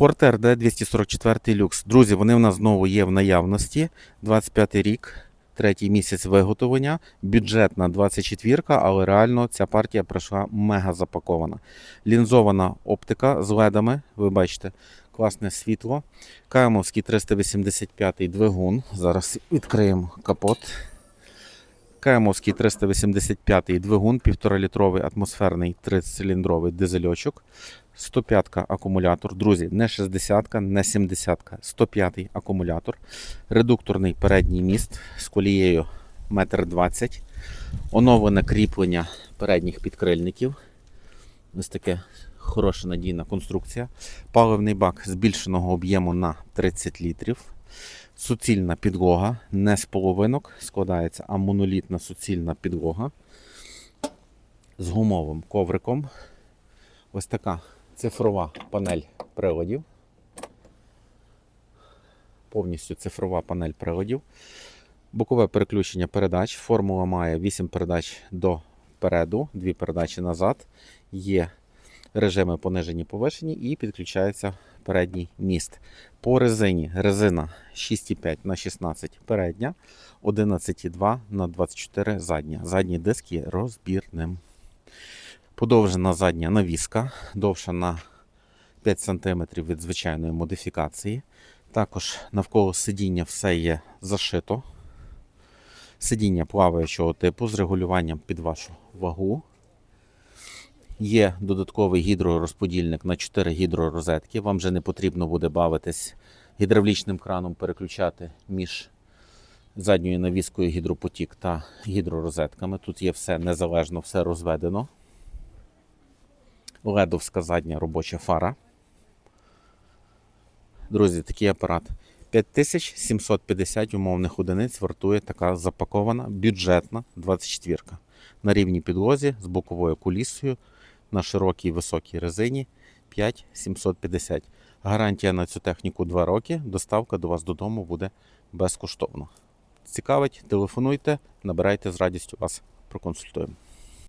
Ford RD 244 люкс. Друзі, вони в нас знову є в наявності. 25 рік, третій місяць виготовлення. Бюджетна 24, але реально ця партія пройшла мега запакована. Лінзована оптика з ледами. Ви бачите, класне світло. Каймовський 385 двигун. Зараз відкриємо капот. Каймовський 385 двигун, 1,5-літровий атмосферний 30-циліндровий дизельочок. 105 акумулятор. Друзі, не 60-ка, не 70-ка, 105-й акумулятор. Редукторний передній міст з колією 1,20 м. Оновлене кріплення передніх підкрильників. Ось таке хороша надійна конструкція. Паливний бак збільшеного об'єму на 30 літрів. Суцільна підлога, не з половинок складається, а монолітна суцільна підлога з гумовим ковриком. Ось така цифрова панель приладів. Повністю цифрова панель приладів. Бокове переключення передач. Формула має 8 передач до переду, 2 передачі назад. Є режими понижені повишені і підключається передній міст. По резині резина 6,5 на 16 передня, 11,2 на 24 задня. Задній диск є розбірним. Подовжена задня навіска, довша на 5 см від звичайної модифікації. Також навколо сидіння все є зашито. Сидіння плаваючого типу з регулюванням під вашу вагу. Є додатковий гідророзподільник на 4 гідророзетки. Вам вже не потрібно буде бавитись гідравлічним краном, переключати між задньою навіскою гідропотік та гідророзетками. Тут є все незалежно, все розведено. Ледовська задня робоча фара. Друзі, такий апарат. 5750 умовних одиниць вартує така запакована бюджетна 24 ка на рівній підлозі з боковою кулісою на широкій високій резині 5750. Гарантія на цю техніку 2 роки. Доставка до вас додому буде безкоштовно. Цікавить, телефонуйте, набирайте з радістю вас проконсультуємо.